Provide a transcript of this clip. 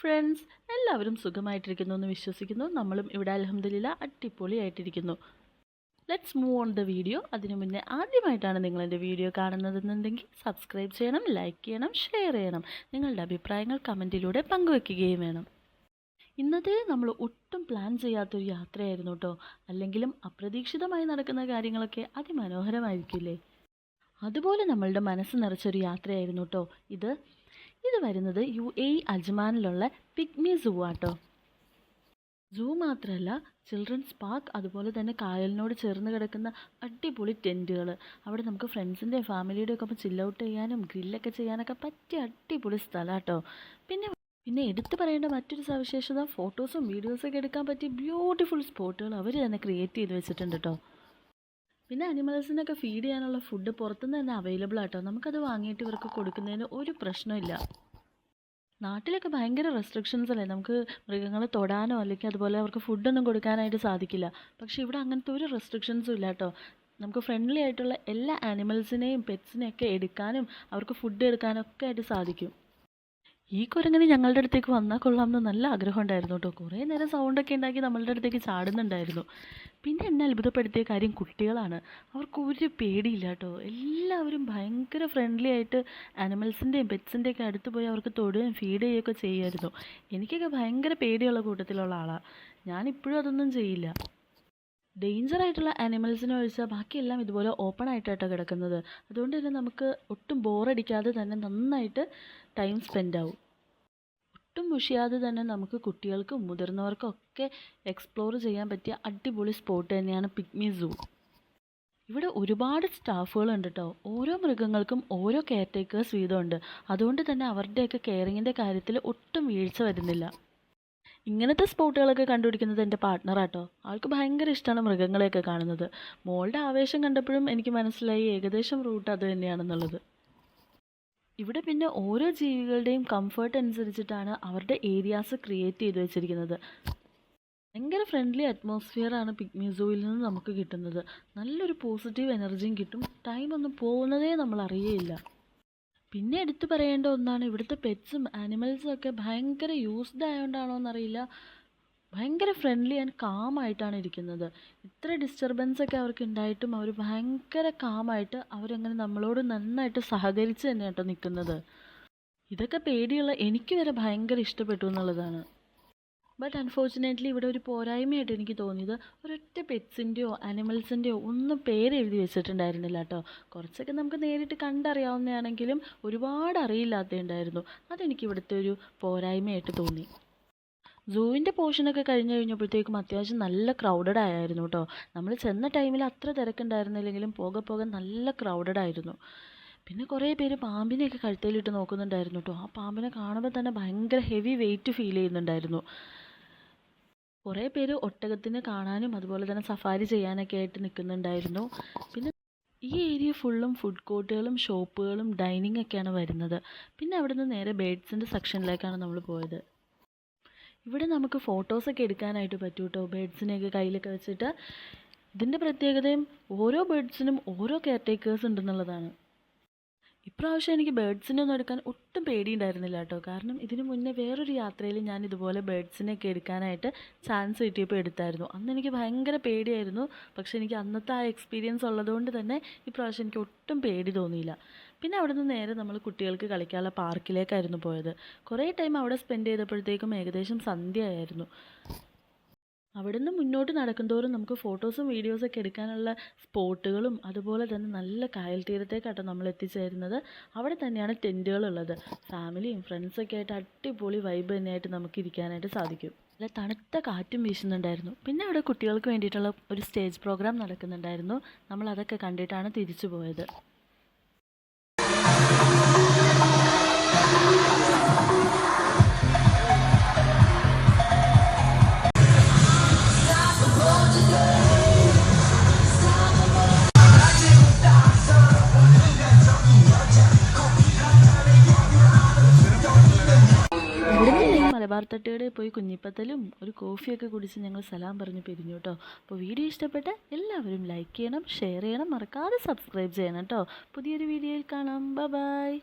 Friends എല്ലാവരും സുഖമായിട്ടിരിക്കുന്നു എന്ന് വിശ്വസിക്കുന്നു. നമ്മളും ഇവിടെ അലഹമ്മദില്ല അടിപൊളിയായിട്ടിരിക്കുന്നു. Let's move on the video അതിനു മുന്നേ ആദ്യമായിട്ടാണ് നിങ്ങൾ എന്റെ വീഡിയോ കാണുന്നതെന്നുണ്ടെങ്കിൽ സബ്സ്ക്രൈബ് ചെയ്യണം ലൈക്ക് ചെയ്യണം ഷെയർ ചെയ്യണം. നിങ്ങളുടെ അഭിപ്രായങ്ങൾ കമന്റിലൂടെ പങ്കുവെക്കുകയും വേണം. ഇന്നത്തെ നമ്മൾ ഒട്ടും പ്ലാൻ ചെയ്യാത്തൊരു യാത്രയായിരുന്നു കേട്ടോ അല്ലെങ്കിലും അപ്രതീക്ഷിതമായി നടക്കുന്ന കാര്യങ്ങളൊക്കെ അതിമനോഹരമായിരിക്കില്ലേ? അതുപോലെ നമ്മളുടെ മനസ്സ് നിറച്ചൊരു യാത്രയായിരുന്നു കേട്ടോ ഇത് ഇത് വരുന്നത് യു എ അജ്മാനിലുള്ള പിഗ്മി സൂ ആട്ടോ. സൂ മാത്രമല്ല ചിൽഡ്രൻസ് പാർക്ക് അതുപോലെ തന്നെ കായലിനോട് ചേർന്ന് കിടക്കുന്ന അടിപൊളി ടെന്റുകൾ അവിടെ നമുക്ക് ഫ്രണ്ട്സിന്റെ ഫാമിലിയുടെ ഒക്കെ ഒപ്പം ചില്ലൗട്ട് ചെയ്യാനും ഗ്രില്ലൊക്കെ ചെയ്യാനൊക്കെ പറ്റിയ അടിപൊളി സ്ഥലം കേട്ടോ പിന്നെ പിന്നെ എടുത്തു പറയേണ്ട മറ്റൊരു സവിശേഷത ഫോട്ടോസും വീഡിയോസൊക്കെ എടുക്കാൻ പറ്റിയ ബ്യൂട്ടിഫുൾ സ്പോട്ടുകൾ അവർ തന്നെ ക്രിയേറ്റ് ചെയ്ത് വെച്ചിട്ടുണ്ട് കേട്ടോ പിന്നെ അനിമൽസിനൊക്കെ ഫീഡ് ചെയ്യാനുള്ള ഫുഡ് പുറത്തുനിന്ന് തന്നെ അവൈലബിൾ ആട്ടോ. നമുക്കത് വാങ്ങിയിട്ട് ഇവർക്ക് കൊടുക്കുന്നതിന് ഒരു പ്രശ്നമില്ല. നാട്ടിലൊക്കെ ഭയങ്കര റെസ്ട്രിക്ഷൻസ് അല്ലേ? നമുക്ക് മൃഗങ്ങളെ തൊടാനോ അല്ലെങ്കിൽ അതുപോലെ അവർക്ക് ഫുഡൊന്നും കൊടുക്കാനായിട്ട് സാധിക്കില്ല. പക്ഷേ ഇവിടെ അങ്ങനത്തെ ഒരു റെസ്ട്രിക്ഷൻസും ഇല്ല കേട്ടോ. നമുക്ക് ഫ്രണ്ട്ലി ആയിട്ടുള്ള എല്ലാ ആനിമൽസിനെയും പെറ്റ്സിനെയൊക്കെ എടുക്കാനും അവർക്ക് ഫുഡ് എടുക്കാനൊക്കെ ആയിട്ട് സാധിക്കും. ഈ കുരങ്ങനെ ഞങ്ങളുടെ അടുത്തേക്ക് വന്നാൽ കൊള്ളാം എന്ന് നല്ല ആഗ്രഹം ഉണ്ടായിരുന്നു കേട്ടോ. കുറേ നേരം സൗണ്ടൊക്കെ ഉണ്ടാക്കി നമ്മളുടെ അടുത്തേക്ക് ചാടുന്നുണ്ടായിരുന്നു. പിന്നെ എന്നെ അത്ഭുതപ്പെടുത്തിയ കാര്യം കുട്ടികളാണ്. അവർക്ക് ഒരു പേടിയില്ല കേട്ടോ. എല്ലാവരും ഭയങ്കര ഫ്രണ്ട്ലി ആയിട്ട് ആനിമൽസിന്റെയും പെറ്റ്സിന്റെയൊക്കെ അടുത്ത് പോയി അവർക്ക് തൊടുകയും ഫീഡ് ചെയ്യുകയൊക്കെ ചെയ്യുമായിരുന്നു. എനിക്കൊക്കെ ഭയങ്കര പേടിയുള്ള കൂട്ടത്തിലുള്ള ആളാണ് ഞാനിപ്പോഴും അതൊന്നും ചെയ്യില്ല. ഡേഞ്ചർ ആയിട്ടുള്ള ആനിമൽസിനെ ഒഴിച്ചാൽ ബാക്കിയെല്ലാം ഇതുപോലെ ഓപ്പൺ ആയിട്ടാണ് കിടക്കുന്നത്. അതുകൊണ്ട് തന്നെ നമുക്ക് ഒട്ടും ബോറടിക്കാതെ തന്നെ നന്നായിട്ട് ടൈം സ്പെൻഡ് ആവും. ഒട്ടും മുഷിയാതെ തന്നെ നമുക്ക് കുട്ടികൾക്കും മുതിർന്നവർക്കും ഒക്കെ എക്സ്പ്ലോർ ചെയ്യാൻ പറ്റിയ അടിപൊളി സ്പോട്ട് തന്നെയാണ് പിഗ്മി സൂ ഇവിടെ ഒരുപാട് സ്റ്റാഫുകളുണ്ട് കേട്ടോ ഓരോ മൃഗങ്ങൾക്കും ഓരോ കെയർ ടേക്കേഴ്സ് വീതമുണ്ട് അതുകൊണ്ട് തന്നെ അവരുടെയൊക്കെ കെയറിങ്ങിന്റെ കാര്യത്തിൽ ഒട്ടും വീഴ്ച വരുന്നില്ല. ഇങ്ങനത്തെ സ്പോട്ടുകളൊക്കെ കണ്ടുപിടിക്കുന്നത് എന്റെ പാർട്ട്ണറാട്ടോ. ആൾക്ക് ഭയങ്കര ഇഷ്ടമാണ് മൃഗങ്ങളെയൊക്കെ കാണുന്നത്. മോളുടെ ആവേശം കണ്ടപ്പോഴും എനിക്ക് മനസ്സിലായി ഏകദേശം റൂട്ട് അത് തന്നെയാണെന്നുള്ളത്. ഇവിടെ പിന്നെ ഓരോ ജീവികളുടെയും കംഫർട്ട് അനുസരിച്ചിട്ടാണ് അവരുടെ ഏരിയാസ് ക്രിയേറ്റ് ചെയ്ത് വെച്ചിരിക്കുന്നത്. ഭയങ്കര ഫ്രണ്ട്ലി അറ്റ്മോസ്ഫിയറാണ് പിഗ്മി സൂവിൽ നിന്ന് നമുക്ക് കിട്ടുന്നത്. നല്ലൊരു പോസിറ്റീവ് എനർജിയും കിട്ടും. ടൈം ഒന്നും പോകുന്നതേ നമ്മൾ അറിയേയില്ല. പിന്നെ എടുത്തു പറയേണ്ട ഒന്നാണ് ഇവിടുത്തെ പെറ്റ്സും ആനിമൽസും ഒക്കെ ഭയങ്കര യൂസ്ഡ് ആയതുകൊണ്ടാണോ എന്നറിയില്ല. ഭയങ്കര ഫ്രണ്ട്ലി ആൻഡ് കാം ആയിട്ടാണ് ഇരിക്കുന്നത്. ഇത്ര ഡിസ്റ്റർബൻസ് ഒക്കെ അവർക്ക് ഉണ്ടായിട്ടും അവർ ഭയങ്കര കാമായിട്ട് അവരങ്ങനെ നമ്മളോട് നന്നായിട്ട് സഹകരിച്ച് തന്നെ കേട്ടോ നിൽക്കുന്നത് ഇതൊക്കെ പേടിയുള്ള എനിക്ക് വരെ ഭയങ്കര ഇഷ്ടപ്പെട്ടു എന്നുള്ളതാണ്. ബട്ട് അൺഫോർച്ചുനേറ്റ്ലി ഇവിടെ ഒരു പോരായ്മയായിട്ട് എനിക്ക് തോന്നിയത് ഒരൊറ്റ പെറ്റ്സിന്റെയോ ആനിമൽസിന്റെയോ ഒന്നും പേര് എഴുതി വെച്ചിട്ടുണ്ടായിരുന്നില്ല കേട്ടോ. കുറച്ചൊക്കെ നമുക്ക് നേരിട്ട് കണ്ടറിയാവുന്നതാണെങ്കിലും ഒരുപാട് അറിയില്ലാത്തതുണ്ടായിരുന്നു. അതെനിക്ക് ഇവിടുത്തെ ഒരു പോരായ്മയായിട്ട് തോന്നി. സൂവിന്റെ പോർഷനൊക്കെ കഴിഞ്ഞ് കഴിഞ്ഞപ്പോഴത്തേക്കും അത്യാവശ്യം നല്ല ക്രൗഡഡ് ആയിരുന്നു കേട്ടോ. നമ്മൾ ചെന്ന ടൈമിൽ അത്ര തിരക്കുണ്ടായിരുന്നില്ലെങ്കിലും പോകെ പോകെ നല്ല ക്രൗഡഡ് ആയിരുന്നു. പിന്നെ കുറേ പേര് പാമ്പിനെയൊക്കെ കഴുത്തേലിട്ട് നോക്കുന്നുണ്ടായിരുന്നു കേട്ടോ. ആ പാമ്പിനെ കാണുമ്പോൾ തന്നെ ഭയങ്കര ഹെവി വെയിറ്റ് ഫീൽ ചെയ്യുന്നുണ്ടായിരുന്നു. കുറേ പേര് ഒട്ടകത്തിന് കാണാനും അതുപോലെ തന്നെ സഫാരി ചെയ്യാനൊക്കെ ആയിട്ട് നിൽക്കുന്നുണ്ടായിരുന്നു. പിന്നെ ഈ ഏരിയ ഫുള്ളും ഫുഡ് കോർട്ടുകളും ഷോപ്പുകളും ഡൈനിങ് ഒക്കെയാണ് വരുന്നത്. പിന്നെ അവിടെ നിന്ന് നേരെ ബേഡ്സിന്റെ സെക്ഷനിലേക്കാണ് നമ്മൾ പോയത്. ഇവിടെ നമുക്ക് ഫോട്ടോസൊക്കെ എടുക്കാനായിട്ട് പറ്റും കേട്ടോ ബേഡ്സിനെയൊക്കെ കയ്യിലൊക്കെ വെച്ചിട്ട് ഇതിന്റെ പ്രത്യേകതയും ഓരോ ബേഡ്സിനും ഓരോ കെയർ ടേക്കേഴ്സ് ഉണ്ടെന്നുള്ളതാണ്. ഇപ്രാവശ്യം എനിക്ക് ബേഡ്സിനെ ഒന്നും എടുക്കാൻ ഒട്ടും പേടിയുണ്ടായിരുന്നില്ല കേട്ടോ. കാരണം ഇതിനു മുന്നേ വേറൊരു യാത്രയിൽ ഞാൻ ഇതുപോലെ ബേഡ്സിനെയൊക്കെ എടുക്കാനായിട്ട് ചാൻസ് കിട്ടിയപ്പോൾ എടുത്തായിരുന്നു. അന്ന് എനിക്ക് ഭയങ്കര പേടിയായിരുന്നു. പക്ഷേ എനിക്ക് അന്നത്തെ ആ എക്സ്പീരിയൻസ് ഉള്ളതുകൊണ്ട് തന്നെ ഇപ്രാവശ്യം എനിക്ക് ഒട്ടും പേടി തോന്നിയില്ല. പിന്നെ അവിടെ നിന്ന് നേരെ നമ്മൾ കുട്ടികൾക്ക് കളിക്കാനുള്ള പാർക്കിലേക്കായിരുന്നു പോയത്. കുറേ ടൈം അവിടെ സ്പെൻഡ് ചെയ്തപ്പോഴത്തേക്കും ഏകദേശം സന്ധ്യയായിരുന്നു. അവിടുന്ന് മുന്നോട്ട് നടക്കുന്തോറും നമുക്ക് ഫോട്ടോസും വീഡിയോസൊക്കെ എടുക്കാനുള്ള സ്പോട്ടുകളും അതുപോലെ തന്നെ നല്ല കായൽ തീരത്തേക്കാട്ടോ നമ്മൾ എത്തിച്ചേരുന്നത്. അവിടെ തന്നെയാണ് ടെന്റുകളുള്ളത് ഫാമിലിയും ഫ്രണ്ട്സൊക്കെ ആയിട്ട് അടിപൊളി വൈബ് തന്നെയായിട്ട് നമുക്ക് ഇരിക്കാനായിട്ട് സാധിക്കും. നല്ല തണുത്ത കാറ്റും വീശുന്നുണ്ടായിരുന്നു. പിന്നെ അവിടെ കുട്ടികൾക്ക് വേണ്ടിയിട്ടുള്ള ഒരു സ്റ്റേജ് പ്രോഗ്രാം നടക്കുന്നുണ്ടായിരുന്നു. നമ്മൾ അതൊക്കെ കണ്ടിട്ടാണ് തിരിച്ചു പോയത്. മലബാർ പോയി കുഞ്ഞിപ്പത്തലും ഒരു കോഫിയൊക്കെ കുടിച്ച് ഞങ്ങൾ സലാം പറഞ്ഞ് പിരിഞ്ഞു കേട്ടോ. അപ്പോൾ വീഡിയോ ഇഷ്ടപ്പെട്ട എല്ലാവരും ലൈക്ക് ചെയ്യണം ഷെയർ ചെയ്യണം മറക്കാതെ സബ്സ്ക്രൈബ് ചെയ്യണം കേട്ടോ. പുതിയൊരു വീഡിയോയിൽ കാണാം. ബൈ